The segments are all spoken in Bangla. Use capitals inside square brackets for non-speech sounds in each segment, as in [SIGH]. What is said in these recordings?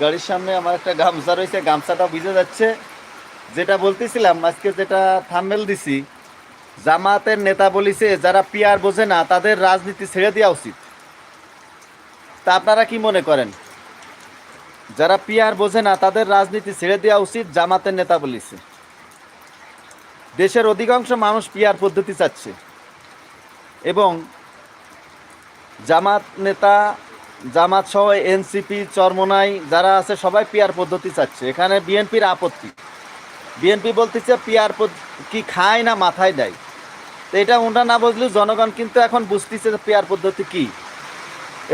গাড়ির সামনে আমার একটা গামছা রয়েছে, গামছাটা ভিজে যাচ্ছে। যেটা বলতেছিলাম, আজকে যেটা থাম্বেল দিছি, জামাতের নেতা বলিছে, যারা পিয়ার বোঝে না, তাদের রাজনীতি ছেড়ে দেওয়া উচিত। তা আপনারা কি মনে করেন? যারা পিয়ার বোঝে না, তাদের রাজনীতি ছেড়ে দেওয়া উচিত, জামাতের নেতা বলিছে। দেশের অধিকাংশ মানুষ পিয়ার পদ্ধতি চাচ্ছে। এবং জামাত নেতা জামাত সহ এনসিপি, চরমোনাই, যারা আছে, সবাই পিয়ার পদ্ধতি চাচ্ছে। এখানে বিএনপির আপত্তি। বিএনপি বলতেছে পিয়ার কি খায় না মাথায় দেয়। তো এটা ওটা না বুঝলেও জনগণ কিন্তু এখন বুঝতেছে পিয়ার পদ্ধতি কি।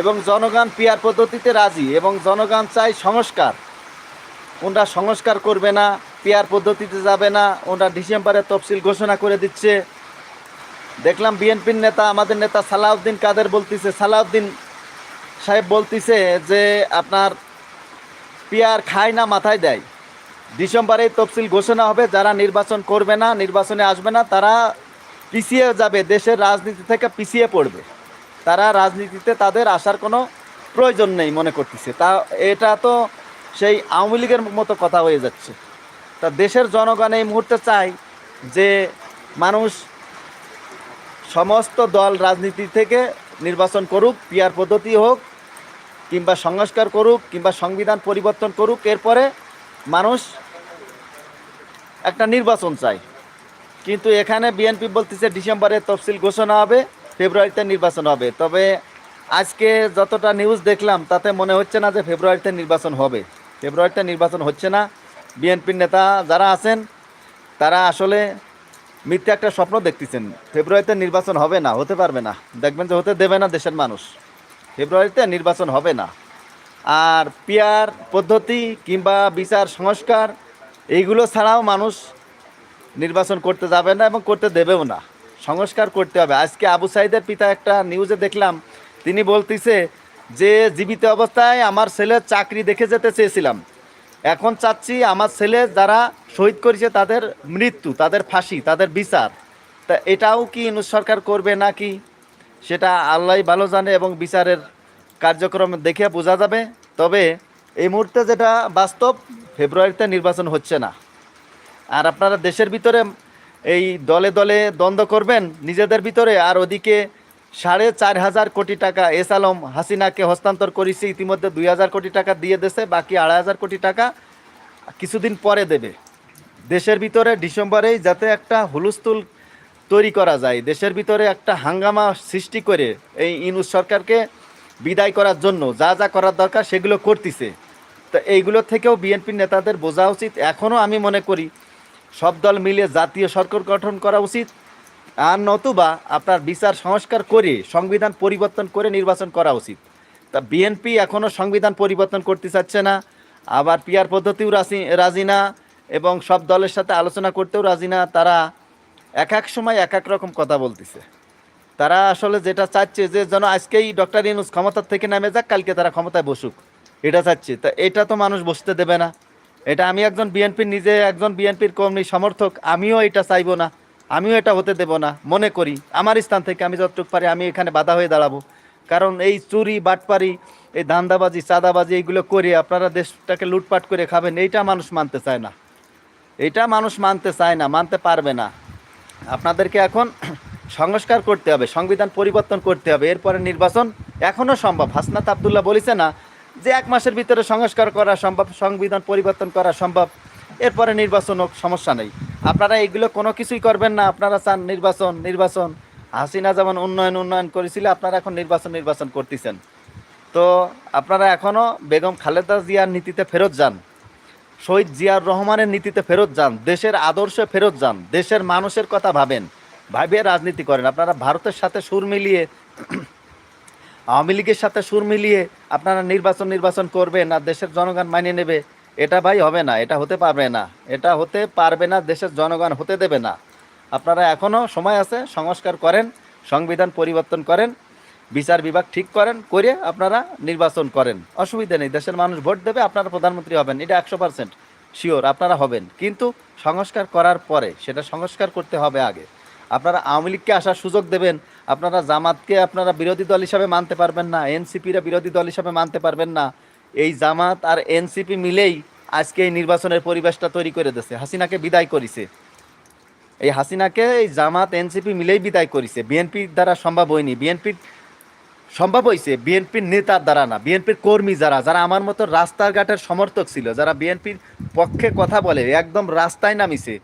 এবং জনগণ পিয়ার পদ্ধতিতে রাজি এবং জনগণ চাই সংস্কার। ওনরা সংস্কার করবে না পিয়ার পদ্ধতিতে যাবে না ওনরা ডিসেম্বরে তফসিল ঘোষণা করে দিচ্ছে। দেখলাম বিএনপির নেতা, আমাদের নেতা সালাউদ্দিন কাদের বলতেছে, সালাউদ্দিন সাহেব বলতেছে যে আপনার পিয়ার খায় না, মাথায় দেয়। ডিসেম্বরে তফসিল ঘোষণা হবে, যারা নির্বাচন করবে না, নির্বাচনে আসবে না, তারা পিছিয়ে যাবে, দেশের রাজনীতি থেকে পিছিয়ে পড়বে। তারা রাজনীতিতে তাদের আসার কোনো প্রয়োজন নেই মনে করতেছে। তা, এটা তো সেই আওয়ামী লীগের মতো কথা হয়ে যাচ্ছে। তা দেশের জনগণ এই মুহূর্তে চায় যে মানুষ সমস্ত দল রাজনীতি থেকে নির্বাচন করুক, পিয়ার পদ্ধতি হোক কিংবা সংস্কার করুক কিংবা সংবিধান পরিবর্তন করুক, এরপরে মানুষ একটা নির্বাচন চাই কিন্তু এখানে বিএনপি বলতেছে ডিসেম্বরে তফসিল ঘোষণা হবে, ফেব্রুয়ারিতে নির্বাচন হবে। তবে আজকে যতটা নিউজ দেখলাম, তাতে মনে হচ্ছে না যে ফেব্রুয়ারিতে নির্বাচন হবে। ফেব্রুয়ারিতে নির্বাচন হচ্ছে না। বিএনপির নেতা যারা আছেন, তারা আসলে মিথ্যে একটা স্বপ্ন দেখতেছেন। ফেব্রুয়ারিতে নির্বাচন হবে না, হতে পারবে না। দেখবেন যে হতে দেবে না দেশের মানুষ। ফেব্রুয়ারিতে নির্বাচন হবে না। আর পিয়ার পদ্ধতি কিংবা বিচার সংস্কার, এইগুলো ছাড়াও মানুষ নির্বাচন করতে যাবে না এবং করতে দেবেও না। সংস্কার করতে হবে। আজকে আবু সাইদের পিতা একটা নিউজে দেখলাম, তিনি বলতিছে যে, জীবিত অবস্থায় আমার ছেলের চাকরি দেখে যেতে চেয়েছিলাম। এখন চাচ্ছি আমার ছেলে যারা শহীদ করেছে তাদের মৃত্যু, তাদের ফাঁসি, তাদের বিচার। তা এটাও কি সরকার করবে নাকি? সেটা আল্লাহ ভালো জানে এবং বিচারের কার্যক্রম দেখে বোঝা যাবে। তবে এই মুহূর্তে যেটা বাস্তব, ফেব্রুয়ারিতে নির্বাচন হচ্ছে না। আর আপনারা দেশের ভিতরে এই দলে দলে দ্বন্দ্ব করবেন, নিজেদের ভিতরে। আর ওদিকে সাড়ে চার হাজার কোটি টাকা এস আলম হাসিনাকে হস্তান্তর করেছে, ইতিমধ্যে দুই হাজার কোটি টাকা দিয়ে দেছে বাকি আড়াই হাজার কোটি টাকা কিছুদিন পরে দেবে। দেশের ভিতরে ডিসেম্বরেই যাতে একটা হুলস্থুল তৈরি করা যায়। দেশের ভিতরে একটা হাঙ্গামা সৃষ্টি করে এই ইনুস সরকারকে বিদায় করার জন্য যা যা করার দরকার সেগুলো করতেছে। তো এইগুলো থেকেও বিএনপির নেতাদের বোঝা উচিত। এখনও আমি মনে করি সব দল মিলে জাতীয় সরকার গঠন করা উচিত আর নতুবা আপনার বিচার সংস্কার করে সংবিধান পরিবর্তন করে নির্বাচন করা উচিত। তা বিএনপি এখনও সংবিধান পরিবর্তন করতে চাচ্ছে না, আবার পিয়ার পদ্ধতিও রাজি রাজি না এবং সব দলের সাথে আলোচনা করতেও রাজি না। তারা এক এক সময় এক এক রকম কথা বলতেছে। তারা আসলে যেটা চাচ্ছে যে যেন আজকেই ডক্টর ইনুস ক্ষমতার থেকে নামে যাক, কালকে তারা ক্ষমতায় বসুক। এটা চাচ্ছে। তা এটা তো মানুষ বসতে দেবে না। এটা আমি একজন বিএনপির নিজে একজন বিএনপির কর্মী, সমর্থক, আমিও এটা চাইব না। আমিও এটা হতে দেব না। মনে করি, আমার স্থান থেকে আমি যতটুকু পারি আমি এখানে বাধা হয়ে দাঁড়াবো। কারণ এই চুরি, বাটপারি, এই ধান্দাবাজি, চাঁদাবাজি এইগুলো করে আপনারা দেশটাকে লুটপাট করে খাবেন, এইটা মানুষ মানতে চায় না। এটা মানুষ মানতে চায় না, মানতে পারবে না। আপনাদেরকে এখন সংস্কার করতে হবে, সংবিধান পরিবর্তন করতে হবে। এরপরে নির্বাচন এখনও সম্ভব। হাসনাত আবদুল্লাহ বলেছে না যে এক মাসের ভিতরে সংস্কার করা সম্ভব, সংবিধান পরিবর্তন করা সম্ভব। এরপরে নির্বাচন হোক, সমস্যা নেই। আপনারা এগুলো কোনো কিছুই করবেন না। আপনারা চান নির্বাচন নির্বাচন। হাসিনা যেমন উন্নয়ন উন্নয়ন করেছিল, আপনারা এখন নির্বাচন নির্বাচন করতেছেন। তো আপনারা এখনও বেগম খালেদা জিয়ার নীতিতে ফেরত যান। শহীদ জিয়ার রহমানের নীতিতে ফেরত যান, দেশের আদর্শে ফেরত যান, দেশের মানুষের কথা ভাবেন, ভাবিয়ে রাজনীতি করেন। আপনারা ভারতের সাথে সুর মিলিয়ে, আওয়ামী লীগের সাথে সুর মিলিয়ে আপনারা নির্বাচন নির্বাচন করবেন আর দেশের জনগণ মানিয়ে নেবে, এটা ভাই হবে না, এটা হতে পারবে না, এটা হতে পারবে না, দেশের জনগণ হতে দেবে না। আপনারা এখনও সময় আছে, সংস্কার করেন, সংবিধান পরিবর্তন করেন বিচার বিভাগ ঠিক করেন করে আপনারা নির্বাচন করেন। অসুবিধা নেই, দেশের মানুষ ভোট দেবে, আপনারা প্রধানমন্ত্রী হবেন, এটা একশো পার্সেন্ট শিওর আপনারা হবেন। কিন্তু সংস্কার করার পরে, সেটা সংস্কার করতে হবে আগে। আপনারা আওয়ামী লীগকে আসার সুযোগ দেবেন, আপনারা জামাতকে আপনারা বিরোধী দল হিসাবে মানতে পারবেন না, এনসিপিরা বিরোধী দল হিসাবে মানতে পারবেন না। এই জামাত আর এনসিপি মিলেই আজকে এই নির্বাচনের পরিবেশটা তৈরি করে দিয়েছে। হাসিনাকে বিদায় করেছে। এই হাসিনাকে এই জামাত, এনসিপি মিলেই বিদায় করেছে। বিএনপির দ্বারা সম্ভব হয়নি। বিএনপির সম্ভব হয়েছে বিএনপির নেতার দ্বারা না, বিএনপির কর্মী যারা যারা আমার মতো রাস্তাঘাটের সমর্থক ছিল, যারা বিএনপির পক্ষে কথা বলে, একদম রাস্তায় নামিছে,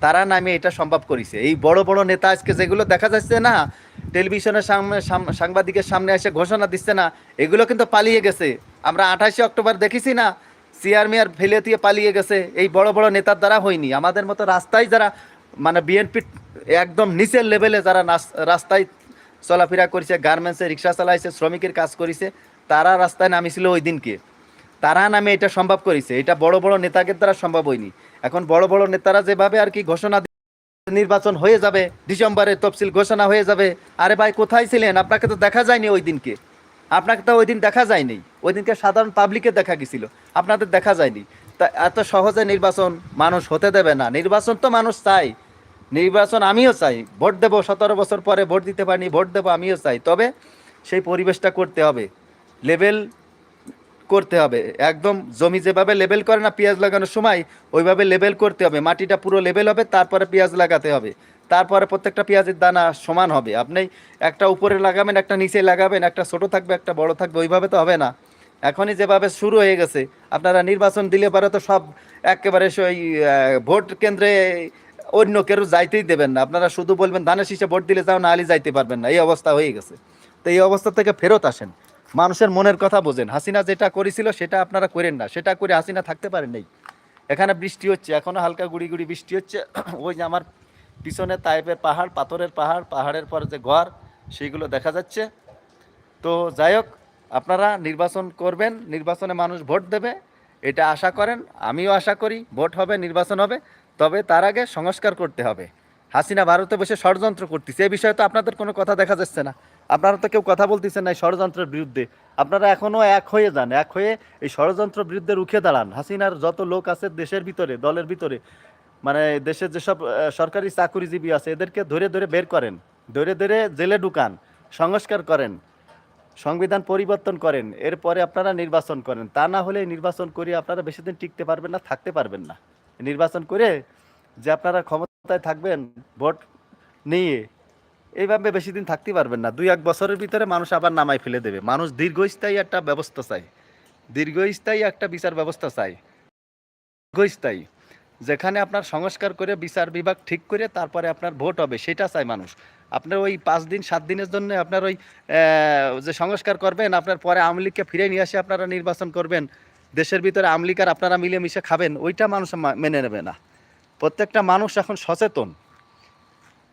তারা নামে এটা সম্ভব করেছে। এই বড় বড় নেতা আজকে যেগুলো দেখা যাচ্ছে না, টেলিভিশনের সামনে, সাম- সাংবাদিকের সামনে এসে ঘোষণা দিচ্ছে না, এগুলো কিন্তু পালিয়ে গেছে। আমরা আঠাশে অক্টোবর দেখেছি না, সিআর মিয়ার ফেলে দিয়ে পালিয়ে গেছে, এই বড় বড় নেতার দ্বারা হয়নি। আমাদের মতো রাস্তায় যারা মানে বিএনপি একদম নিচের লেভেলে যারা রাস্তায় চলাফেরা করেছে গার্মেন্টসে রিক্সা চালাইছে, শ্রমিকের কাজ করেছে, তারা রাস্তায় নামিছিল ওই দিনকে। তারা নামে এটা সম্ভব করেছে। এটা বড় বড় নেতাদের দ্বারা সম্ভব হয়নি। এখন বড় বড় নেতারা যেভাবে আর কি ঘোষণা নির্বাচন হয়ে যাবে, ডিসেম্বরে তফসিল ঘোষণা হয়ে যাবে, আরে ভাই কোথায় ছিলেন? আপনাকে তো দেখা যায়নি ওই দিনকে। আপনাকে তো ওই দিন দেখা যায়নি। ওই দিনকে সাধারণ পাবলিকে দেখা গেছিল। আপনাদের দেখা যায়নি। তা এত সহজে নির্বাচন মানুষ হতে দেবে না। নির্বাচন তো মানুষ চাই নির্বাচন আমিও চাই। ভোট দেবো, সতেরো বছর পরে ভোট দিতে পারিনি, ভোট দেবো আমিও চাই। তবে সেই পরিবেশটা করতে হবে। লেভেল করতে হবে। একদম জমি যেভাবে লেবেল করে না পেঁয়াজ লাগানোর সময়, ওইভাবে লেবেল করতে হবে। মাটিটা পুরো লেবেল হবে, তারপরে পেঁয়াজ লাগাতে হবে। তারপরে প্রত্যেকটা পেঁয়াজের দানা সমান হবে। আপনি একটা উপরে লাগাবেন, একটা নিচে লাগাবেন, একটা ছোট থাকবে, একটা বড় থাকবে, ওইভাবে তো হবে না। এখনই যেভাবে শুরু হয়ে গেছে, আপনারা নির্বাচন দিলে পরে তো সব একেবারে সেই ভোট কেন্দ্রে অন্য কেউ যাইতেই দেবেন না। আপনারা শুধু বলবেন, ধানের শীষে ভোট দিলে যাও, না আলি যাইতে পারবেন না। এই অবস্থা হয়ে গেছে। তো এই অবস্থা থেকে ফেরত আসেন। মানুষের মনের কথা বোঝেন। হাসিনা যেটা করেছিল, সেটা আপনারা করেন না। সেটা করে হাসিনা থাকতে পারেন নাই। এখানে বৃষ্টি হচ্ছে। এখনও হালকা গুড়ি গুড়ি বৃষ্টি হচ্ছে। [CLEARS THROAT] ওই যে আমার পিছনে তাইপের পাহাড়, পাথরের পাহাড়, পাহাড়ের পর যে ঘর, সেইগুলো দেখা যাচ্ছে। তো যাই হোক, আপনারা নির্বাচন করবেন। নির্বাচনে মানুষ ভোট দেবে। এটা আশা করেন। আমিও আশা করি ভোট হবে, নির্বাচন হবে। তবে তার আগে সংস্কার করতে হবে। হাসিনা ভারতে বসে ষড়যন্ত্র করতেছে। এ বিষয়ে তো আপনাদের কোনো কথা দেখা যাচ্ছে না। আপনারা তো কেউ কথা বলতেছেন না এই ষড়যন্ত্রের বিরুদ্ধে। আপনারা এখনও এক হয়ে যান, এক হয়ে এই ষড়যন্ত্র বিরুদ্ধে রুখে দাঁড়ান। হাসিনার যত লোক আছে দেশের ভিতরে, দলের ভিতরে মানে দেশের যেসব সরকারি চাকুরিজীবী আছে, এদেরকে ধরে ধরে বের করেন, ধরে ধরে জেলে ঢুকান, সংস্কার করেন, সংবিধান পরিবর্তন করেন, এরপরে আপনারা নির্বাচন করেন। তা না হলে নির্বাচন করে আপনারা বেশি দিন টিকতে পারবেন না, থাকতে পারবেন না। নির্বাচন করে যে আপনারা ক্ষমতায় থাকবেন, ভোট নিয়ে এইভাবে বেশি দিন থাকতে পারবেন না। দুই এক বছরের ভিতরে মানুষ আবার নামাই ফেলে দেবে। মানুষ দীর্ঘস্থায়ী একটা ব্যবস্থা চাই দীর্ঘস্থায়ী একটা বিচার ব্যবস্থা চাই দীর্ঘস্থায়ী। যেখানে আপনার সংস্কার করে, বিচার বিভাগ ঠিক করে, তারপরে আপনার ভোট হবে, সেটা চাই মানুষ। আপনার ওই পাঁচ দিন, সাত দিনের জন্য আপনার ওই যে সংস্কার করবেন, আপনার পরে আওয়ামী লীগকে ফিরে নিয়ে আসে আপনারা নির্বাচন করবেন দেশের ভিতরে আর আপনারা মিলেমিশে খাবেন, ওইটা মানুষ মেনে নেবে না। প্রত্যেকটা মানুষ এখন সচেতন।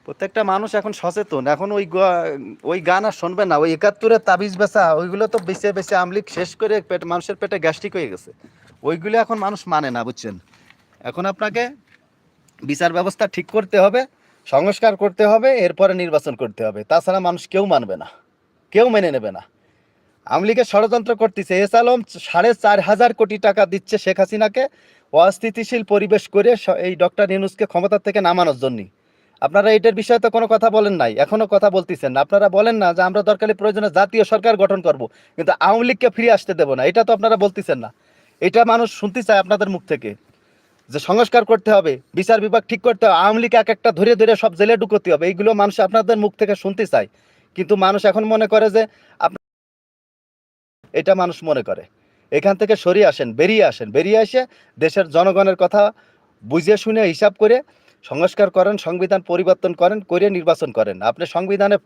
প্রত্যেকটা মানুষ এখন সচেতন। এখন ওই ওই গান আর শুনবে না। ওই একাত্তরের তাবিজ বেচা, ওইগুলো তো বেছে বেছে আমলিক শেষ করে পেট, মানুষের পেটে গ্যাস্ট্রিক হয়ে গেছে। ওইগুলো এখন মানুষ মানে না, বুঝছেন? এখন আপনাকে বিচার ব্যবস্থা ঠিক করতে হবে, সংস্কার করতে হবে, এরপরে নির্বাচন করতে হবে। তাছাড়া মানুষ কেউ মানবে না। কেউ মেনে নেবে না। আমলিকে ষড়যন্ত্র করতেছে। এস আলম সাড়ে চার হাজার কোটি টাকা দিচ্ছে শেখ হাসিনাকে অস্থিতিশীল পরিবেশ করে এই ডক্টর ইউনুসকে ক্ষমতা থেকে নামানোর জন্যই। আপনারা এটার বিষয়ে তো কোনো কথা বলেন নাই, এখনও কথা বলতেছেন আপনারা বলেন না যে আমরা দরকারি প্রয়োজনে জাতীয় সরকার গঠন করব, কিন্তু আওয়ামী লীগকে ফিরে আসতে দেবো না। এটা তো আপনারা বলতেছেন না। এটা মানুষ শুনতে চায় আপনাদের মুখ থেকে যে সংস্কার করতে হবে, বিচার বিভাগ ঠিক করতে হবে, আওয়ামী লীগ এক একটা ধরে ধরে সব জেলে ঢুকতে হবে। এইগুলো মানুষ আপনাদের মুখ থেকে শুনতে চায়। কিন্তু মানুষ এখন মনে করে যে এটা মানুষ মনে করে। এখান থেকে সরিয়ে আসেন, বেরিয়ে আসেন। বেরিয়ে এসে দেশের জনগণের কথা বুঝে শুনে হিসাব করে সংস্কার করেন, সংবিধান পরিবর্তন করেন করে নির্বাচন করেন। আপনি সংবিধানে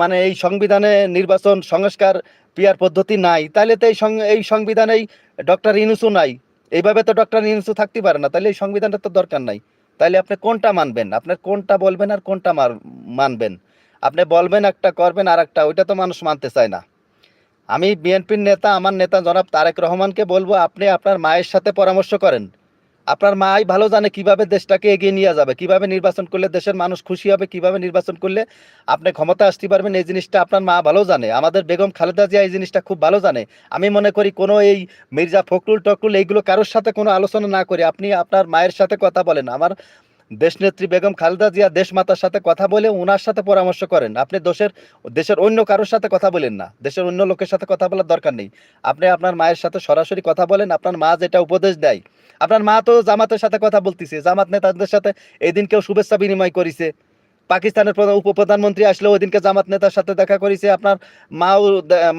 মানে এই সংবিধানে নির্বাচন, সংস্কার, পিয়ার পদ্ধতি নাই। তাহলে তো এই এই সংবিধানেই ডক্টর ইনুসু নাই। এইভাবে তো ডক্টর ইনুসু থাকতে পারে না। তাহলে এই সংবিধানটা তো দরকার নাই। তাহলে আপনি কোনটা মানবেন? আপনার কোনটা বলবেন আর কোনটা মানবেন? আপনি বলবেন একটা, করবেন আর একটা ওইটা তো মানুষ মানতে চায় না। আমি বিএনপির নেতা, আমার নেতা জনাব তারেক রহমানকে বলব, আপনি আপনার মায়ের সাথে পরামর্শ করেন। আপনার মাই ভালো জানে কীভাবে দেশটাকে এগিয়ে নিয়ে যাবে, কীভাবে নির্বাচন করলে দেশের মানুষ খুশি হবে, কীভাবে নির্বাচন করলে আপনি ক্ষমতা আসতে পারবেন, এই জিনিসটা আপনার মা ভালো জানে। আমাদের বেগম খালেদা জিয়া এই জিনিসটা খুব ভালো জানে। আমি মনে করি কোনো এই মির্জা ফখরুল টকরুল এইগুলো কারোর সাথে কোনো আলোচনা না করে আপনি আপনার মায়ের সাথে কথা বলেন। আমার দেশনেত্রী বেগম খালেদা জিয়া দেশমাতার সাথে কথা বলে ওনার সাথে পরামর্শ করেন। আপনি দেশের দেশের অন্য কারোর সাথে কথা বলেন না। দেশের অন্য লোকের সাথে কথা বলার দরকার নেই। আপনি আপনার মায়ের সাথে সরাসরি কথা বলেন, আপনার মা যেটা উপদেশ দেয়। আপনার মা তো জামাতের সাথে কথা বলতেছে। জামাত নেতাদের সাথে এদিন কেউ শুভেচ্ছা বিনিময় করেছে। পাকিস্তানের প্রধান, উপপ্রধানমন্ত্রী আসলে ওইদিনকে জামাত নেতার সাথে দেখা করেছে। আপনার মাও,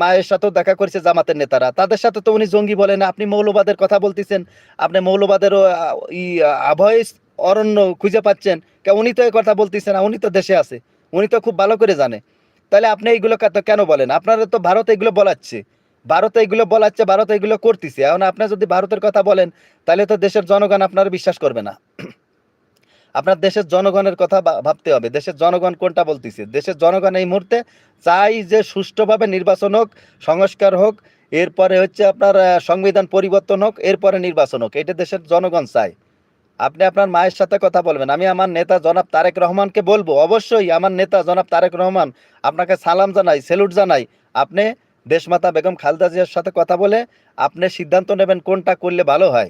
মায়ের সাথেও দেখা করেছে জামাতের নেতারা। তাদের সাথে তো উনি জঙ্গি বলেন আপনি মৌলবাদের কথা বলতেছেন। আপনি মৌলবাদেরও ই আভয় অরণ্য খুঁজে পাচ্ছেন উনি তো এই কথা বলতেছেন না, উনি তো দেশে আছে, উনি তো খুব ভালো করে জানে। তাহলে আপনি এইগুলো কেন বলেন? আপনারা তো ভারত এগুলো বলাচ্ছে। ভারত এগুলো বলাচ্ছে, ভারত এগুলো করতেছে। এখন আপনি যদি ভারতের কথা বলেন, তাহলে তো দেশের জনগণ আপনার বিশ্বাস করবে না। আপনার দেশের জনগণের কথা ভাবতে হবে। দেশের জনগণ কোনটা বলতেছে? দেশের জনগণ এই মুহূর্তে চাই যে সুষ্ঠুভাবে নির্বাচন হোক, সংস্কার হোক, এরপরে হচ্ছে আপনার সংবিধান পরিবর্তন হোক, এরপরে নির্বাচন হোক। এটা দেশের জনগণ চায়। আপনি আপনার মায়ের সাথে কথা বলবেন। আমি আমার নেতা জনাব তারেক রহমানকে বলব, অবশ্যই আমার নেতা জনাব তারেক রহমান আপনাকে সালাম জানাই স্যালুট জানাই। আপনি দেশমাতা বেগম খালদা জিয়ার সাথে কথা বলে আপনি সিদ্ধান্ত নেবেন কোনটা করলে ভালো হয়।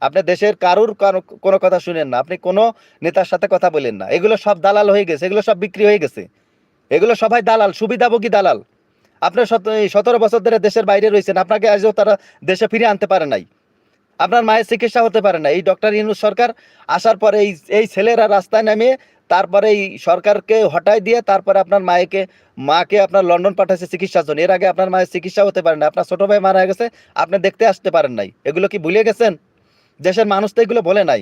আপনি দেশের কারুর কারো- কোনো কথা শুনেন না, আপনি কোনো নেতার সাথে কথা বলেন না। এগুলো সব দালাল হয়ে গেছে, এগুলো সব বিক্রি হয়ে গেছে। এগুলো সবাই দালাল, সুবিধাভোগী দালাল। আপনার সতেরো বছর ধরে দেশের বাইরে রয়েছেন, আপনাকে আজও তারা দেশে ফিরে আনতে পারে নাই। আপনার মায়ের চিকিৎসা হতে পারে না। এই ডক্টর ইউনুস সরকার আসার পরে এই এই ছেলেরা রাস্তায় নামিয়ে তারপরে এই সরকারকে হটাই দিয়ে তারপরে আপনার মায়েকে, মাকে আপনার লন্ডন পাঠাইছে চিকিৎসার জন্য। এর আগে আপনার মায়ের চিকিৎসা হতে পারে না। আপনার ছোট ভাই মারা গেছে, আপনি দেখতে আসতে পারেন নাই। এগুলো কি ভুলে গেছেন? দেশের মানুষ তো এগুলো বলে নাই।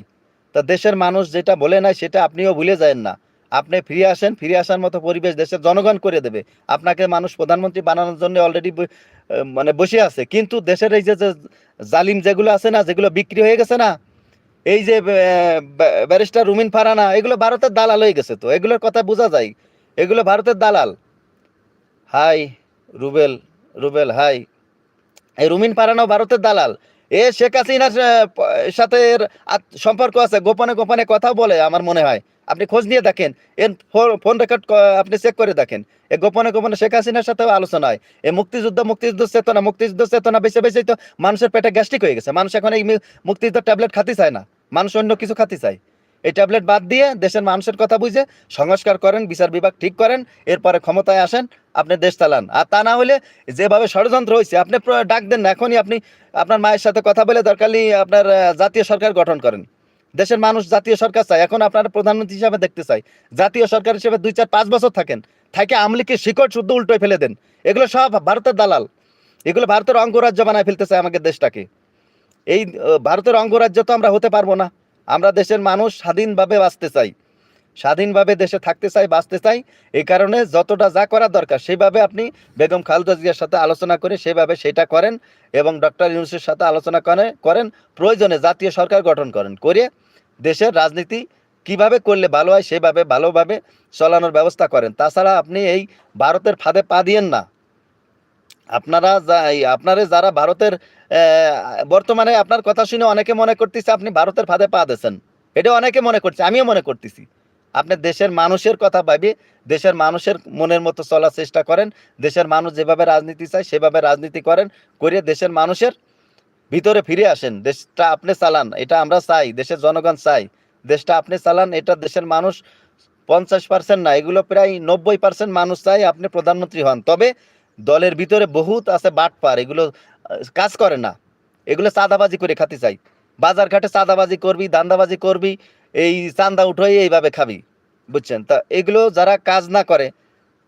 তা দেশের মানুষ যেটা বলে নাই, সেটা আপনিও ভুলে যায় না। আপনি ফিরে আসেন, ফিরে আসার মতো পরিবেশ দেশের জনগণ করে দেবে। আপনাকে মানুষ প্রধানমন্ত্রী বানানোর জন্য অলরেডি মানে বসে আছে। কিন্তু দেশের এই যে জালিম যেগুলো আছে না, যেগুলো বিক্রি হয়ে গেছে না, এই যে ব্যারিস্টার রুমিন ফারানা, এগুলো ভারতের দালাল হয়ে গেছে তো। এগুলোর কথা বোঝা যায়। এগুলো ভারতের দালাল। Hi, Rubel Rubel, hi. এই রুমিন ফারানাও ভারতের দালাল। এ শেখ হাসিনার সাথে সম্পর্ক আছে। গোপনে গোপনে কথা বলে, আমার মনে হয়। আপনি খোঁজ নিয়ে দেখেন। এর ফোন রেকর্ড আপনি চেক করে দেখেন। এ গোপনে গোপনে শেখ হাসিনার সাথেও আলোচনা হয়। এ মুক্তিযুদ্ধ মুক্তিযুদ্ধ চেতনা মুক্তিযুদ্ধ চেতনা বেছে বেছে তো মানুষের পেটে গ্যাস্ট্রিক হয়ে গেছে। মানুষ এখন এই মুক্তিযুদ্ধ ট্যাবলেট খাতে চায় না। মানুষ অন্য কিছু খাতে চায়। এই ট্যাবলেট বাদ দিয়ে দেশের মানুষের কথা বুঝে সংস্কার করেন, বিচার বিভাগ ঠিক করেন, এরপরে ক্ষমতায় আসেন, আপনি দেশ চালান। আর তা না হলে যেভাবে ষড়যন্ত্র হয়েছে, আপনি ডাক দেন না। এখনই আপনি আপনার মায়ের সাথে কথা বলে দরকারলি আপনার জাতীয় সরকার গঠন করেন। দেশের মানুষ জাতীয় সরকার চায়। এখন আপনারা প্রধানমন্ত্রী হিসাবে দেখতে চাই। জাতীয় সরকার হিসেবে দুই চার পাঁচ বছর থাকেন। থাকে আমলিকে শিকড় শুদ্ধ উল্টোয় ফেলে দেন। এগুলো সব ভারতের দালাল। এগুলো ভারতের অঙ্গরাজ্য বানায় ফেলতে চায় আমাদের দেশটাকে। এই ভারতের অঙ্গরাজ্য তো আমরা হতে পারব না। আমরা দেশের মানুষ স্বাধীনভাবে বাঁচতে চাই। স্বাধীনভাবে দেশে থাকতে চাই, বাঁচতে চাই। এই কারণে যতটা যা করা দরকার সেইভাবে আপনি বেগম খালেদা জিয়ার সাথে আলোচনা করে সেইভাবে সেটা করেন এবং ডক্টর ইউনুসের সাথে আলোচনা করে, করেন। প্রয়োজনে জাতীয় সরকার গঠন করেন। করে দেশের রাজনীতি কীভাবে করলে ভালো হয় সেভাবে ভালোভাবে চলানোর ব্যবস্থা করেন। তাছাড়া আপনি এই ভারতের ফাঁদে পা দিয়েন না। আপনারা আপনারে যারা ভারতের বর্তমানে আপনার কথা শুনে অনেকে মনে করতেছে আপনি ভারতের ফাঁদে পা দিয়েছেন। এটা অনেকে মনে করছে, আমিও মনে করতেছি। আপনি দেশের মানুষের কথা ভাবি, দেশের মানুষের মনের মতো চলার চেষ্টা করেন, দেশের মানুষ যেভাবে রাজনীতি চায় সেভাবে রাজনীতি করেন করে দেশের মানুষের ভিতরে ফিরে আসেন, দেশটা আপনি চালান, এটা আমরা চাই, দেশের জনগণ চাই, দেশটা আপনি চালান, এটা দেশের মানুষ পঞ্চাশ পার্সেন্ট না, এগুলো প্রায় নব্বই পার্সেন্ট মানুষ চাই আপনি প্রধানমন্ত্রী হন। তবে দলের ভিতরে বহুত আছে বাটপার, এগুলো কাজ করে না। এগুলো চাঁদাবাজি করে খাতে চাই। বাজার ঘাটে চাঁদাবাজি করবি দান্দাবাজি করবি, এই চান্দা উঠোই এইভাবে খাবি, বুঝছেন? তা এগুলো যারা কাজ না করে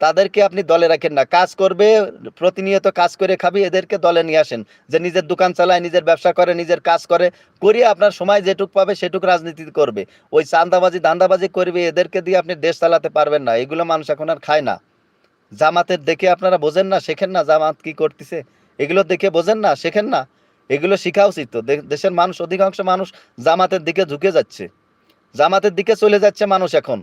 তাদেরকে আপনি দলে রাখেন না। কাজ করবে, প্রতিনিয়ত কাজ করে খাবি, এদেরকে দলে নিয়ে আসেন। যে নিজের দোকান চালায়, নিজের ব্যবসা করে, নিজের কাজ করে, করিয়ে আপনার সময় যেটুক পাবে সেটুক রাজনীতি করবে। ওই চান্দাবাজি দান্দাবাজি করবে, এদেরকে দিয়ে আপনি দেশ চালাতে পারবেন না। এগুলো মানুষ এখন আর খায় না। জামাতের দেখে আপনারা বোঝেন না, শেখেন না জামাত কি করতেছে? এগুলো দেখে বোঝেন না, শেখেন না। এগুলো শেখা উচিত। তো দেশের মানুষ, অধিকাংশ মানুষ জামাতের দিকে ঝুঁকে যাচ্ছে। জামাতের দিকে চলে যাচ্ছে মানুষ এখন।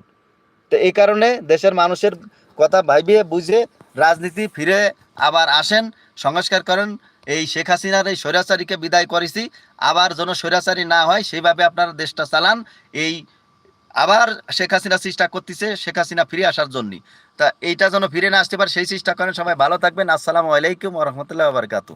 তো এই কারণে দেশের মানুষের কথা ভাবিয়ে বুঝে রাজনীতি ফিরে আবার আসেন, সংস্কার করেন। এই শেখ হাসিনার এই স্বৈরাচারীকে বিদায় করেছি। আবার যেন স্বৈরাচারী না হয়, সেইভাবে আপনারা দেশটা চালান। এই আবার শেখ হাসিনা চেষ্টা করতেছে শেখ হাসিনা ফিরে আসার জন্য। তা এইটা যেন ফিরে না আসতে পারে, সেই চেষ্টা করেন। সবাই ভালো থাকবেন। আসসালামু আলাইকুম রহমতুল্লাহ বারকাতু